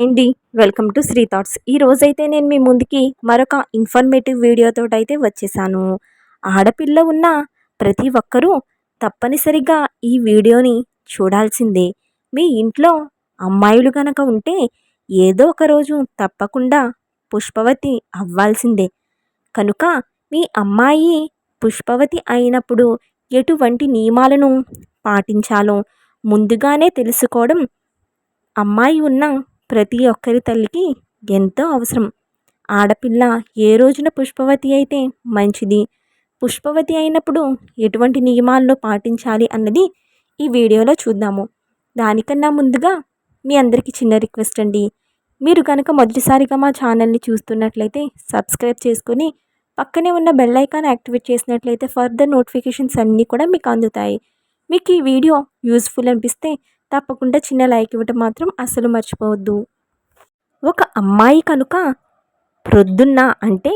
అండి welcome to Shri thoughts. ఈ రోజైతే నేను మీ ముందుకి మరొక ఇన్ఫర్మేటివ్ వీడియోతో అయితే వచ్చేసాను. ఆడపిల్ల ఉన్న ప్రతి ఒక్కరూ తప్పనిసరిగా ఈ వీడియోని చూడాల్సిందే. మీ ఇంట్లో అమ్మాయిలు కనుక ఉంటే ఏదో ఒక రోజు తప్పకుండా పుష్పవతి అవ్వాల్సిందే. కనుక మీ అమ్మాయి పుష్పవతి అయినప్పుడు ఎటువంటి నియమాలను పాటించాలో ముందుగానే తెలుసుకోవడం అమ్మాయి ఉన్న ప్రతి ఒక్కరి తల్లికి ఎంతో అవసరం. ఆడపిల్ల ఏ రోజున పుష్పవతి అయితే మంచిది? పుష్పవతి అయినప్పుడు ఎటువంటి నియమాలను పాటించాలి అన్నది ఈ వీడియోలో చూద్దాము. దానికన్నా ముందుగా మీ అందరికీ చిన్న రిక్వెస్ట్ అండి. మీరు కనుక మొదటిసారిగా మా ఛానల్ని చూస్తున్నట్లయితే సబ్స్క్రైబ్ చేసుకుని పక్కనే ఉన్న బెల్ ఐకాన్ యాక్టివేట్ చేసినట్లయితే ఫర్దర్ నోటిఫికేషన్స్ అన్నీ కూడా మీకు అందుతాయి. మీకు ఈ వీడియో యూస్ఫుల్ అనిపిస్తే తప్పకుండా చిన్న లైక్ ఇవ్వటం మాత్రం అస్సలు మర్చిపోవద్దు. ఒక అమ్మాయి కనుక ప్రొద్దున్న అంటే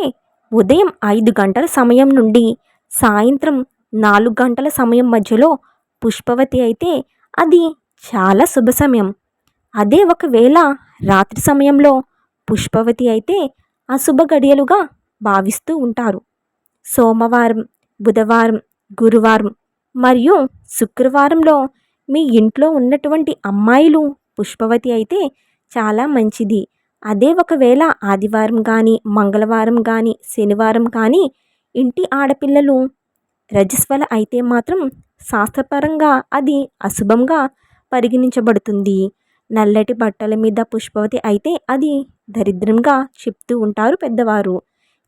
ఉదయం ఐదు గంటల సమయం నుండి సాయంత్రం నాలుగు గంటల సమయం మధ్యలో పుష్పవతి అయితే అది చాలా శుభ సమయం. అదే ఒకవేళ రాత్రి సమయంలో పుష్పవతి అయితే అశుభ గడియలుగా భావిస్తూ ఉంటారు. సోమవారం బుధవారం గురువారం మరియు శుక్రవారంలో మీ ఇంట్లో ఉన్నటువంటి అమ్మాయిలు పుష్పవతి అయితే చాలా మంచిది. అదే ఒకవేళ ఆదివారం కానీ మంగళవారం కానీ శనివారం కానీ ఇంటి ఆడపిల్లలు రజస్వల అయితే మాత్రం శాస్త్రపరంగా అది అశుభంగా పరిగణించబడుతుంది. నల్లటి బట్టల మీద పుష్పవతి అయితే అది దరిద్రంగా చెప్తూ ఉంటారు పెద్దవారు.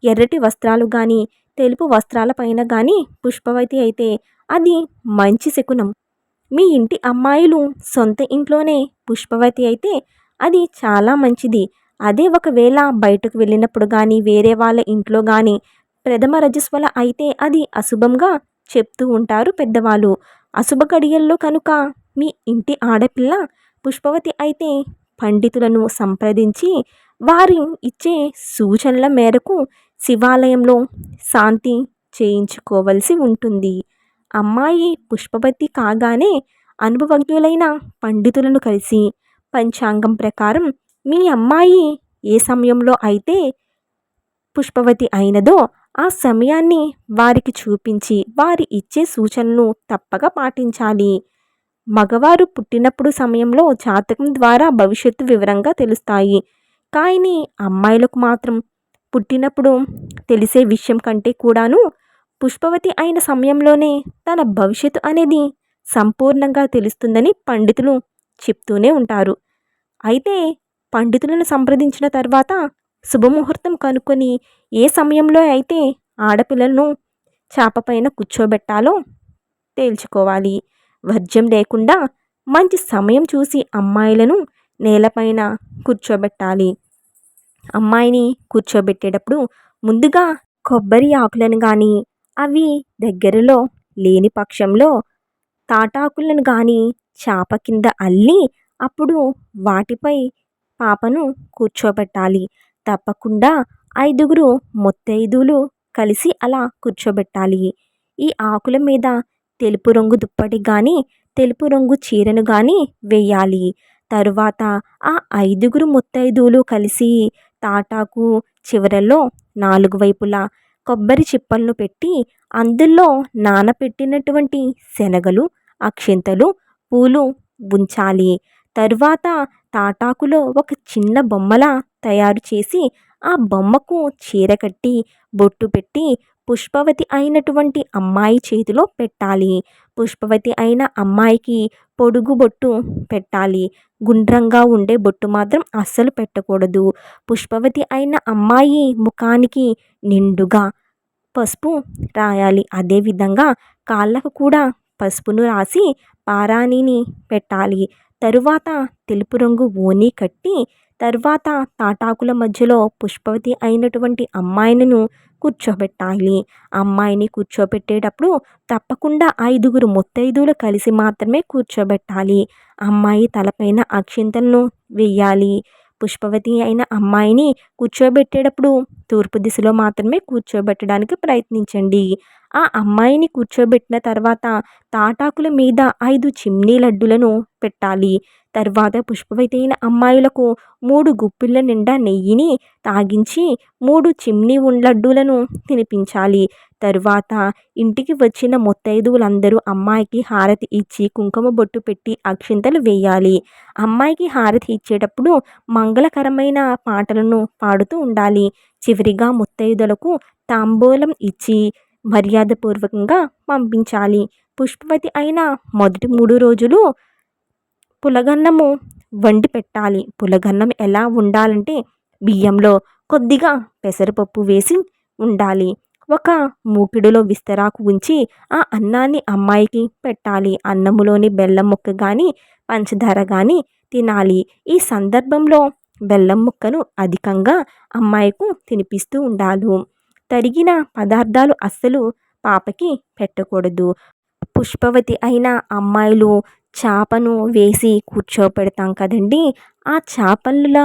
ఎర్రటి వస్త్రాలు కానీ తెలుపు వస్త్రాల పైన కానీ పుష్పవతి అయితే అది మంచి శకునం. మీ ఇంటి అమ్మాయిలు సొంత ఇంట్లోనే పుష్పవతి అయితే అది చాలా మంచిది. అదే ఒకవేళ బయటకు వెళ్ళినప్పుడు కానీ వేరే వాళ్ళ ఇంట్లో కానీ ప్రథమ రజస్వల అయితే అది అశుభంగా చెప్తూ ఉంటారు పెద్దవాళ్ళు. అశుభ గడియల్లో కనుక మీ ఇంటి ఆడపిల్ల పుష్పవతి అయితే పండితులను సంప్రదించి వారి ఇచ్చే సూచనల మేరకు శివాలయంలో శాంతి చేయించుకోవలసి ఉంటుంది. అమ్మాయి పుష్పవతి కాగానే అనుభవజ్ఞులైన పండితులను కలిసి పంచాంగం ప్రకారం మీ అమ్మాయి ఏ సమయంలో అయితే పుష్పవతి అయినదో ఆ సమయాన్ని వారికి చూపించి వారి ఇచ్చే సూచనలు తప్పక పాటించాలి. మగవారు పుట్టినప్పుడు సమయంలో జాతకం ద్వారా భవిష్యత్తు వివరంగా తెలుస్తాయి. కానీ అమ్మాయిలకు మాత్రం పుట్టినప్పుడు తెలిసే విషయం కంటే కూడాను పుష్పవతి అయిన సమయంలోనే తన భవిష్యత్తు అనేది సంపూర్ణంగా తెలుస్తుందని పండితులు చెప్తూనే ఉంటారు. అయితే పండితులను సంప్రదించిన తర్వాత శుభముహూర్తం కనుక్కొని ఏ సమయంలో అయితే ఆడపిల్లలను చేపపైన కూర్చోబెట్టాలో తేల్చుకోవాలి. వర్జ్యం లేకుండా మంచి సమయం చూసి అమ్మాయిలను నేలపైన కూర్చోబెట్టాలి. అమ్మాయిని కూర్చోబెట్టేటప్పుడు ముందుగా కొబ్బరి ఆకులను కానీ అవి దగ్గరలో లేని పక్షంలో తాటాకులను కానీ చాప కింద అల్లి అప్పుడు వాటిపై పాపను కూర్చోబెట్టాలి. తప్పకుండా ఐదుగురు ముత్తైదువులు కలిసి అలా కూర్చోబెట్టాలి. ఈ ఆకుల మీద తెలుపు రంగు దుప్పటి కానీ తెలుపు రంగు చీరను కానీ వేయాలి. తరువాత ఆ ఐదుగురు ముత్తైదువులు కలిసి తాటాకు చివరలో నాలుగు వైపులా కొబ్బరి చిప్పలను పెట్టి అందులో నానపెట్టినటువంటి శనగలు అక్షింతలు పూలు ఉంచాలి. తరువాత తాటాకులో ఒక చిన్న బొమ్మలా తయారు చేసి ఆ బొమ్మకు చీర కట్టి బొట్టు పెట్టి పుష్పవతి అయినటువంటి అమ్మాయి చేతిలో పెట్టాలి. పుష్పవతి అయిన అమ్మాయికి పొడుగు బొట్టు పెట్టాలి. గుండ్రంగా ఉండే బొట్టు మాత్రం అస్సలు పెట్టకూడదు. పుష్పవతి అయిన అమ్మాయి ముఖానికి నిండుగా పసుపు రాయాలి. అదేవిధంగా కాళ్ళకు కూడా పసుపును రాసి పారాణిని పెట్టాలి. తరువాత తెలుపు రంగు ఓని కట్టి తర్వాత తాటాకుల మధ్యలో పుష్పవతి అయినటువంటి అమ్మాయిలను కూర్చోబెట్టాలి. అమ్మాయిని కూర్చోబెట్టేటప్పుడు తప్పకుండా ఐదుగురు ముత్తైదువులు కలిసి మాత్రమే కూర్చోబెట్టాలి. అమ్మాయి తలపైన అక్షింతలను వేయాలి పుష్పవతి అయిన అమ్మాయిని కూర్చోబెట్టేటప్పుడు తూర్పు దిశలో మాత్రమే కూర్చోబెట్టడానికి ప్రయత్నించండి. ఆ అమ్మాయిని కూర్చోబెట్టిన తర్వాత తాటాకుల మీద ఐదు చిమ్నీ లడ్డులను పెట్టాలి. తర్వాత పుష్పవతి అయిన అమ్మాయిలకు మూడు గుప్పిళ్ళ నిండా నెయ్యిని తాగించి మూడు చిమ్నీ లడ్డూలను తినిపించాలి. తరువాత ఇంటికి వచ్చిన ముత్తైదువులందరూ అమ్మాయికి హారతి ఇచ్చి కుంకుమ బొట్టు పెట్టి అక్షింతలు వేయాలి. అమ్మాయికి హారతి ఇచ్చేటప్పుడు మంగళకరమైన పాటలను పాడుతూ ఉండాలి. చివరిగా ముత్తైదులకు తాంబూలం ఇచ్చి మర్యాదపూర్వకంగా పంపించాలి. పుష్పవతి అయిన మొదటి మూడు రోజులు పులగన్నము వండి పెట్టాలి. పులగన్నం ఎలా ఉండాలంటే బియ్యంలో కొద్దిగా పెసరపప్పు వేసి ఉండాలి. ఒక మూకిడిలో విస్తరాకు ఉంచి ఆ అన్నాన్ని అమ్మాయికి పెట్టాలి. అన్నములోని బెల్లం ముక్క కానీ పంచదార కానీ తినాలి. ఈ సందర్భంలో బెల్లం ముక్కను అధికంగా అమ్మాయికు తినిపిస్తూ ఉండాలి. తరిగిన పదార్థాలు అస్సలు పాపకి పెట్టకూడదు. పుష్పవతి అయిన అమ్మాయిలు చేపను వేసి కూర్చోపెడతాం కదండి. ఆ చేపల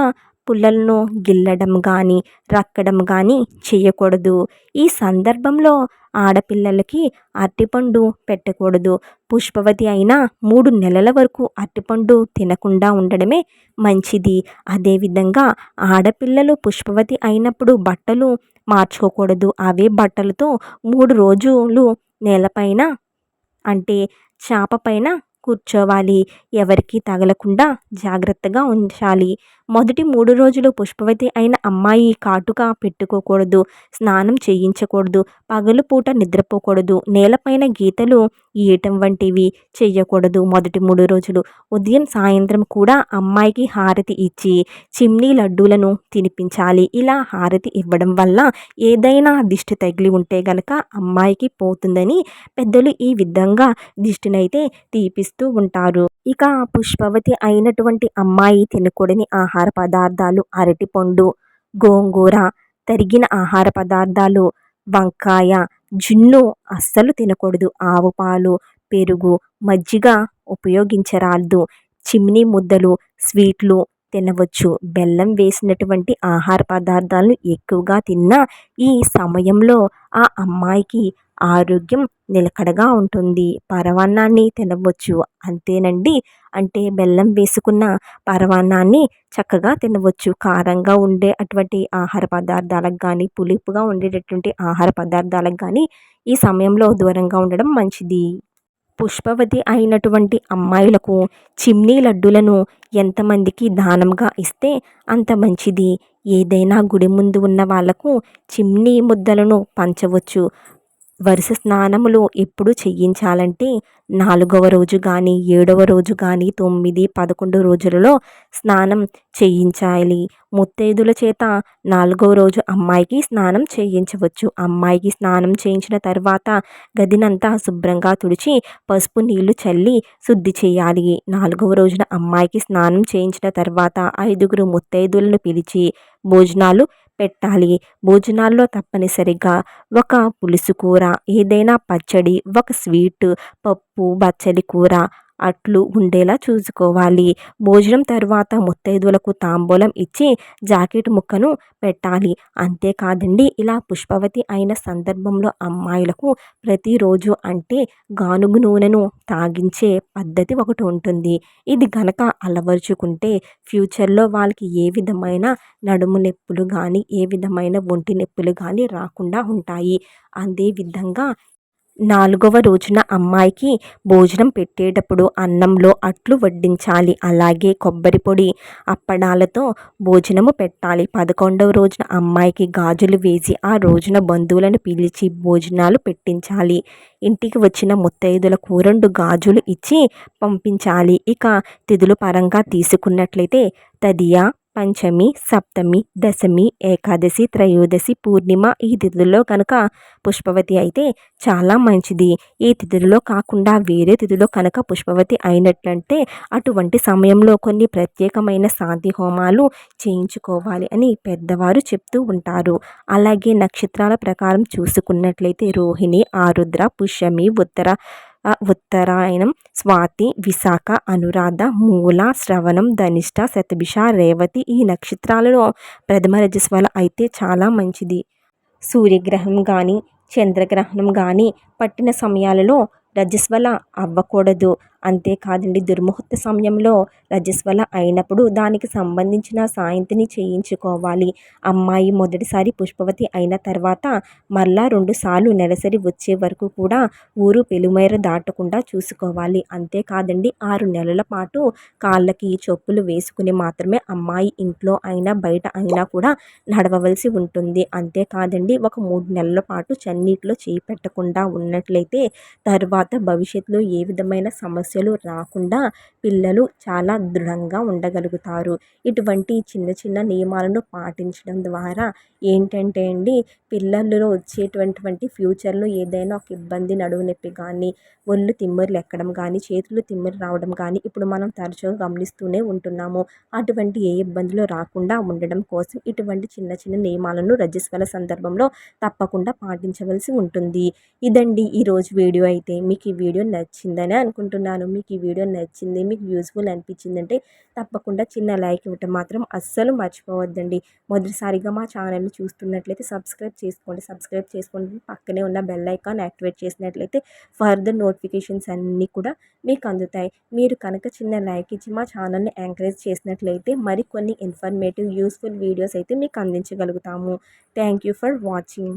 పుల్లలను గిల్లడం కానీ రక్కడం కానీ చేయకూడదు ఈ సందర్భంలో ఆడపిల్లలకి అరటిపండు పెట్టకూడదు. పుష్పవతి అయినా మూడు నెలల వరకు అరటిపండు తినకుండా ఉండడమే మంచిది. అదేవిధంగా ఆడపిల్లలు పుష్పవతి అయినప్పుడు బట్టలు మార్చుకోకూడదు. అవే బట్టలతో మూడు రోజులు నేలపైన అంటే చేప పైన కూర్చోవాలి. ఎవరికి తగలకుండా జాగ్రత్తగా ఉంచాలి మొదటి మూడు రోజులు పుష్పవతి అయిన అమ్మాయి కాటుక పెట్టుకోకూడదు స్నానం చేయించకూడదు పగలు పూట నిద్రపోకూడదు నేలపైన గీతలు గీయటం వంటివి చేయకూడదు మొదటి మూడు రోజులు. ఉదయం సాయంత్రం కూడా అమ్మాయికి హారతి ఇచ్చి చిమ్నీ లడ్డూలను తినిపించాలి. ఇలా హారతి ఇవ్వడం వల్ల ఏదైనా దిష్టి తగిలి ఉంటే గనక అమ్మాయికి పోతుందని పెద్దలు ఈ విధంగా దిష్టినైతే తీపిస్తూ ఉంటారు. ఇక పుష్పవతి అయినటువంటి అమ్మాయి తినకూడని ఆహారం ఆహార పదార్థాలు అరటిపండు గోంగూర తరిగిన ఆహార పదార్థాలు వంకాయ జున్ను అస్సలు తినకూడదు. ఆవు పాలు పెరుగు మజ్జిగ ఉపయోగించరాదు. చిమ్నీ ముద్దలు స్వీట్లు తినవచ్చు. బెల్లం వేసినటువంటి ఆహార పదార్థాలను ఎక్కువగా తిన్నా ఈ సమయంలో ఆ అమ్మాయికి ఆరోగ్యం నిలకడగా ఉంటుంది. పరవాన్నాన్ని తినవచ్చు. అంతేనండి. అంటే బెల్లం వేసుకున్న పరవాన్నాన్ని చక్కగా తినవచ్చు. కారంగా ఉండే అటువంటి ఆహార పదార్థాలకు కానీ పులుపుగా ఉండేటటువంటి ఆహార పదార్థాలకు కానీ ఈ సమయంలో దూరంగా ఉండడం మంచిది. పుష్పవతి అయినటువంటి అమ్మాయిలకు చిమ్నీ లడ్డులను ఎంతమందికి దానంగా ఇస్తే అంత మంచిది. ఏదైనా గుడి ముందు ఉన్న వాళ్ళకు చిమ్నీ ముద్దలను పంచవచ్చు. వరుస స్నానములు ఎప్పుడు చేయించాలంటే నాలుగవ రోజు కానీ ఏడవ రోజు కానీ తొమ్మిది పదకొండు రోజులలో స్నానం చేయించాలి. ముత్తైదుల చేత నాలుగవ రోజు అమ్మాయికి స్నానం చేయించవచ్చు. అమ్మాయికి స్నానం చేయించిన తర్వాత గదినంతా శుభ్రంగా తుడిచి పసుపు నీళ్ళు చల్లి శుద్ధి చేయాలి. నాలుగవ రోజున అమ్మాయికి స్నానం చేయించిన తర్వాత ఐదుగురు ముత్తైదులను పిలిచి భోజనాలు పెట్టాలి. భోజనాల్లో తప్పనిసరిగా ఒక పులుసు కూర ఏదైనా పచ్చడి ఒక స్వీట్ పప్పు బచ్చలి కూర అట్లు ఉండేలా చూసుకోవాలి. భోజనం తర్వాత ముత్తైదులకు తాంబూలం ఇచ్చి జాకెట్ ముక్కను పెట్టాలి. అంతేకాదండి ఇలా పుష్పవతి అయిన సందర్భంలో అమ్మాయిలకు ప్రతిరోజు అంటే గానుగు నూనెను తాగించే పద్ధతి ఒకటి ఉంటుంది. ఇది గనక అలవరుచుకుంటే ఫ్యూచర్లో వాళ్ళకి ఏ విధమైన నడుము నొప్పులు కానీ ఏ విధమైన ఒంటి నొప్పులు కానీ రాకుండా ఉంటాయి. అదేవిధంగా నాలుగవ రోజున అమ్మాయికి భోజనం పెట్టేటప్పుడు అన్నంలో అట్లు వడ్డించాలి. అలాగే కొబ్బరి పొడి అప్పడాలతో భోజనము పెట్టాలి. పదకొండవ రోజున అమ్మాయికి గాజులు వేసి ఆ రోజున బంధువులను పిలిచి భోజనాలు పెట్టించాలి. ఇంటికి వచ్చిన ముత్తైదులకు రెండు గాజులు ఇచ్చి పంపించాలి. ఇక తిథులు పరంగా తీసుకున్నట్లయితే తదియా పంచమి సప్తమి దశమి ఏకాదశి త్రయోదశి పూర్ణిమ ఈ తిథుల్లో కనుక పుష్పవతి అయితే చాలా మంచిది. ఈ తిథుల్లో కాకుండా వేరే తిథుల్లో కనుక పుష్పవతి అయినట్లంటే అటువంటి సమయంలో కొన్ని ప్రత్యేకమైన శాంతి హోమాలు చేయించుకోవాలి అని పెద్దవారు చెప్తూ ఉంటారు. అలాగే నక్షత్రాల ప్రకారం చూసుకున్నట్లయితే రోహిణి ఆరుద్ర పుష్యమి ఉత్తర ఉత్తరాయణం స్వాతి విశాఖ అనురాధ మూల శ్రవణం ధనిష్ట శతభిష రేవతి ఈ నక్షత్రాలలో ప్రథమ రజస్వల అయితే చాలా మంచిది. సూర్యగ్రహణం కానీ చంద్రగ్రహణం కానీ పట్టిన సమయాలలో రజస్వల అవ్వకూడదు. అంతేకాదండి దుర్ముహూర్త సమయంలో రజస్వల అయినప్పుడు దానికి సంబంధించిన సాయంతిని చేయించుకోవాలి. అమ్మాయి మొదటిసారి పుష్పవతి అయిన తర్వాత మరలా రెండు సార్లు నెలసరి వచ్చే వరకు కూడా ఊరు పెలుమేర దాటకుండా చూసుకోవాలి. అంతేకాదండి ఆరు నెలల పాటు కాళ్ళకి చెప్పులు వేసుకుని మాత్రమే అమ్మాయి ఇంట్లో అయినా బయట అయినా కూడా నడవవలసి ఉంటుంది. అంతేకాదండి ఒక మూడు నెలల పాటు చన్నీటిలో చేయి పెట్టకుండా ఉన్నట్లయితే తర్వాత భవిష్యత్తులో ఏ విధమైన సమస్య సమస్యలు రాకుండా పిల్లలు చాలా దృఢంగా ఉండగలుగుతారు. ఇటువంటి చిన్న చిన్న నియమాలను పాటించడం ద్వారా ఏంటంటే అండి పిల్లల్లో వచ్చేటటువంటి ఫ్యూచర్లో ఏదైనా ఒక ఇబ్బంది నడువు నొప్పి కానీ ఒళ్ళు తిమ్మిర్లు ఎక్కడం కానీ చేతులు తిమ్మిరి రావడం కానీ ఇప్పుడు మనం తరచుగా గమనిస్తూనే ఉంటున్నాము. అటువంటి ఏ ఇబ్బందులు రాకుండా ఉండడం కోసం ఇటువంటి చిన్న చిన్న నియమాలను రజస్వల సందర్భంలో తప్పకుండా పాటించవలసి ఉంటుంది. ఇదండి ఈరోజు వీడియో అయితే. మీకు ఈ వీడియో నచ్చిందని అనుకుంటున్నాను. మీకు ఈ వీడియో నచ్చింది మీకు యూస్ఫుల్ అనిపించిందంటే తప్పకుండా చిన్న లైక్ ఇవ్వటం మాత్రం అస్సలు మర్చిపోవద్దండి. మొదటిసారిగా మా ఛానల్ చూస్తున్నట్లయితే సబ్స్క్రైబ్ చేసుకోండి. సబ్స్క్రైబ్ చేసుకోండి. పక్కనే ఉన్న బెల్ ఐకాన్ యాక్టివేట్ చేసినట్లయితే ఫర్దర్ నోటిఫికేషన్స్ అన్నీ కూడా మీకు అందుతాయి. మీరు కనుక చిన్న లైక్ ఇచ్చి మా ఛానల్ని ఎంకరేజ్ చేసినట్లయితే మరికొన్ని ఇన్ఫర్మేటివ్ యూస్ఫుల్ వీడియోస్ అయితే మీకు అందించగలుగుతాము. Thank you for watching